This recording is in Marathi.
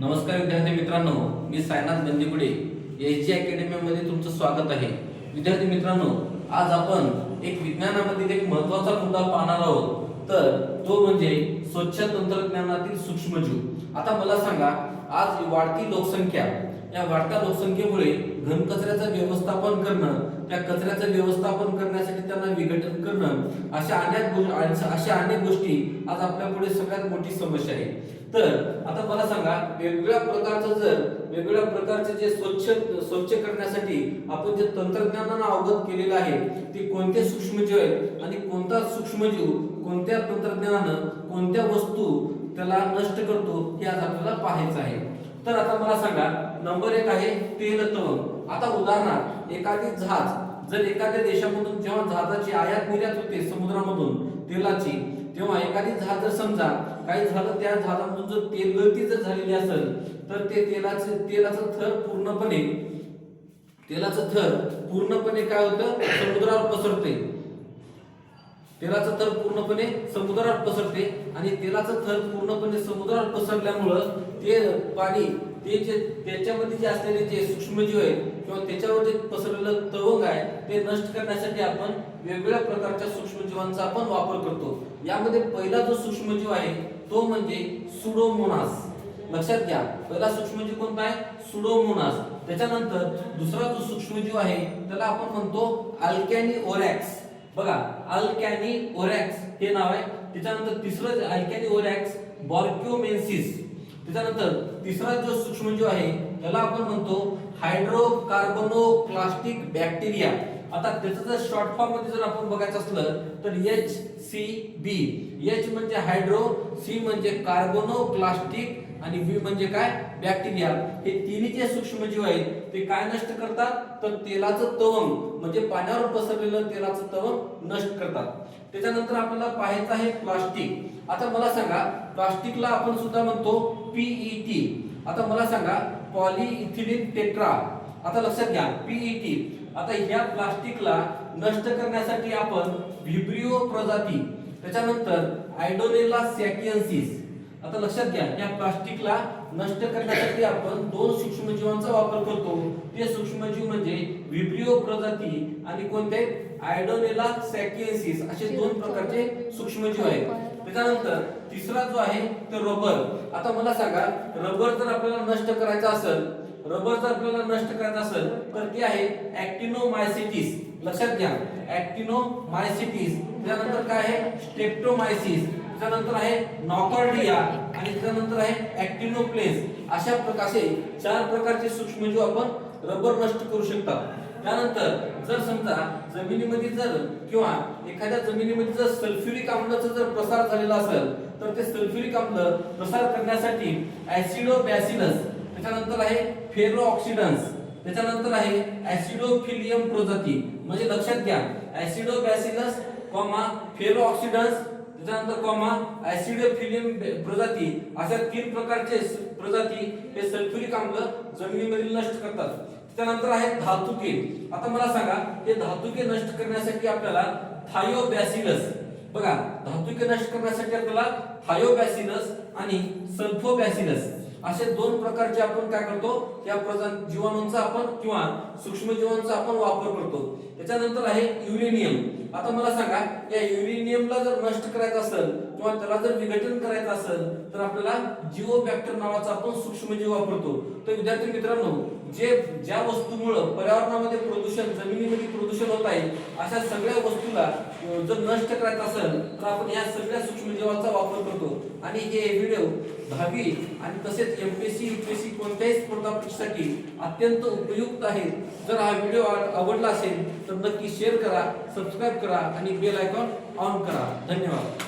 नमस्कार विद्यार्थी मित्रांनो मी सायनाथ बंदीपुडे एस जी अकॅडमीमध्ये तुमचं स्वागत आहे. विद्यार्थी मित्रांनो आज आपण एक विज्ञानामधील एक महत्त्वाचा मुद्दा पाहणार आहोत. तर तो म्हणजे स्वच्छ तंत्रज्ञानातील सूक्ष्मजीव आता मला सांगा आज वाढती लोकसंख्या या वाढत्या लोकसंख्येमुळे घनकचऱ्याचं व्यवस्थापन करणं त्या कचऱ्याचं व्यवस्थापन करण्यासाठी त्यांना विघटन करणं अशा अनेक अशा अनेक गोष्टी आज आपल्या पुढे सगळ्यात मोठी समस्या आहे. तर आता मला सांगा वेगवेगळ्या प्रकारचं जर वेगवेगळ्या प्रकारचे जे स्वच्छ स्वच्छ करण्यासाठी आपण जे तंत्रज्ञानानं अवगत केलेलं आहे ते कोणते सूक्ष्मजीव आहेत आणि कोणता सूक्ष्मजीव कोणत्या तंत्रज्ञानानं कोणत्या वस्तू त्याला नष्ट करतो हे आज आपल्याला पाहायचं आहे. तर आता मला सांगा नंबर एक आहे तेल तवंग. आता उदाहरणार्थ एखादी जहाज जर एखाद्या देशामधून जेव्हा जहाजाची आयात निर्यात होते समुद्रामधून तेलाची तेव्हा एखादी जहाज जर समजा काही झालं त्या जहाजामधून जर तेल गळती जर झालेली असेल तर ते तेलाचे तेलाचं थर पूर्णपणे तेलाचं थर पूर्णपणे काय होतं? समुद्रावर पसरते तेलाचं थर पूर्णपणे समुद्रावर पसरते आणि तेलाचं थर पूर्णपणे समुद्रावर पसरल्यामुळं ते पाणी ते जे त्याच्यामध्ये जे असलेले जे सूक्ष्मजीव आहे किंवा त्याच्यावर जे पसरलेलं तवंग आहे ते नष्ट करण्यासाठी आपण वेगवेगळ्या प्रकारच्या सूक्ष्मजीवांचा आपण वापर करतो. यामध्ये पहिला जो सूक्ष्मजीव आहे तो म्हणजे सुडोमोनास. लक्षात घ्या पहिला सूक्ष्मजीव कोणता आहे? सुडोमोनास. त्याच्यानंतर दुसरा जो सूक्ष्मजीव आहे त्याला आपण म्हणतो अल्कॅनी ओरॅक्स. बघा अल्कॅनी ओरॅक्स हे नाव आहे. त्याच्यानंतर तिसरं अल्कॅनी ओरॅक्स बॉर्क्योमेन्सिस. त्याच्यानंतर तिसरा जो सूक्ष्मजीव आहे त्याला आपण म्हणतो हायड्रोकार्बोनोप्लास्टिक बॅक्टेरिया. आता त्याचं जर शॉर्ट फॉर्ममध्ये जर आपण बघायचं असलं तर एच सी बी एच म्हणजे हायड्रो सी म्हणजे कार्बोनोप्लास्टिक आणि बी म्हणजे काय? बॅक्टेरिया हे तिन्ही जे सूक्ष्मजीव आहेत ते काय नष्ट करतात? तर तेलाचं तवंग म्हणजे पाण्यावर पसरलेलं तेलाचं तवंग नष्ट करतात. त्याच्यानंतर आपल्याला पाहायचं आहे प्लास्टिक आता मला सांगा प्लास्टिकला आपण सुद्धा म्हणतो पीईटी आता मला सांगा पॉलिइथिलीन टेट्रा आता लक्षात घ्या पीईटी आता ह्या प्लास्टिकला नष्ट करण्यासाठी आपण व्हिब्रिओ प्रजाती त्याच्यानंतर आयडोनेला सॅकियन्सिस आता लक्षात घ्या या प्लास्टिकला नष्ट करण्यासाठी आपण दोन सूक्ष्मजीवांचा वापर करतो. ते सूक्ष्मजीव म्हणजे विब्रिओ प्रजाती आणि कोणते? आयडोनेला सॅकियन्सिस असे दोन प्रकारचे सूक्ष्मजीव आहेत. त्याच्यानंतर तिसरा जो आहे तो रबर. आता मला सांगा रबर जर आपल्याला नष्ट करायचा असेल रबर जर आपल्याला नष्ट करायचं असेल तर ते आहे ऍक्टिनोमायसिटीस लक्षात घ्या. ऍक्टिनोमायसिटीस त्यानंतर काय आहे? स्टेप्टोमायसिस त्यानंतर आहे नॉकॉर्डिया. आणि त्यानंतर आहे ऍक्टिनोप्लेस अशा प्रकारे चार प्रकारचे सूक्ष्मजीव आपण रबर नष्ट करू शकतात त्यानंतर जर समजा जमिनीमध्ये जर किंवा एखाद्या जमिनीमध्ये जर सल्फ्युरिक आम्लाचा जर प्रसार झालेला असेल तर ते सल्फ्युरिक आम्ल प्रसार करण्यासाठी ऍसिडोबॅसिलस त्याच्यानंतर आहे फेरो ऑक्सिडन्स त्याच्यानंतर आहे ऍसिडोफिलियम प्रजाती. म्हणजे लक्षात घ्या ऍसिडोबॅसिलस कॉमा फेरो ऑक्सिडन्स त्याच्यानंतर कॉमा ऍसिडोफिलियम प्रजाती. अशा तीन प्रकारचे प्रजाती हे सल्फ्युरिक आम्ल जमिनीमधील नष्ट करतात. त्यानंतर आहे धातुके. आता मला सांगा हे धातुके नष्ट करण्यासाठी आपल्याला थायोबॅसिलस. बघा धातुके नष्ट करण्यासाठी आपल्याला थायोबॅसिलस आणि सल्फोबॅसिलस. असे दोन प्रकारचे आपण काय करतो? या प्रजा जीवाणूंचा आपण किंवा सूक्ष्म जीवांचा आपण वापर करतो. त्याच्यानंतर आहे युरेनियम. आता मला सांगा या युरेनियमला जर नष्ट करायचं असेल किंवा त्याला जर विघटन करायचं असेल तर आपल्याला जिओ बॅक्टर नावाचा आपण सूक्ष्मजीव वापरतो. तर विद्यार्थी मित्रांनो जे ज्या वस्तूमुळं पर्यावरणामध्ये प्रदूषण जमिनीमध्ये प्रदूषण होत आहे अशा सगळ्या वस्तूला जर नष्ट करायचं असेल तर आपण या सगळ्या सूक्ष्मजीवांचा वापर करतो. आणि हे व्हिडिओ दहावी आणि तसेच M P C U P C कोणत्याही स्पर्धा परीक्षेसाठी अत्यंत उपयुक्त आहे जर हा व्हिडिओ आवडला असेल तर नक्की शेअर करा सबस्क्राईब करा आणि बेल आयकॉन ऑन करा. धन्यवाद.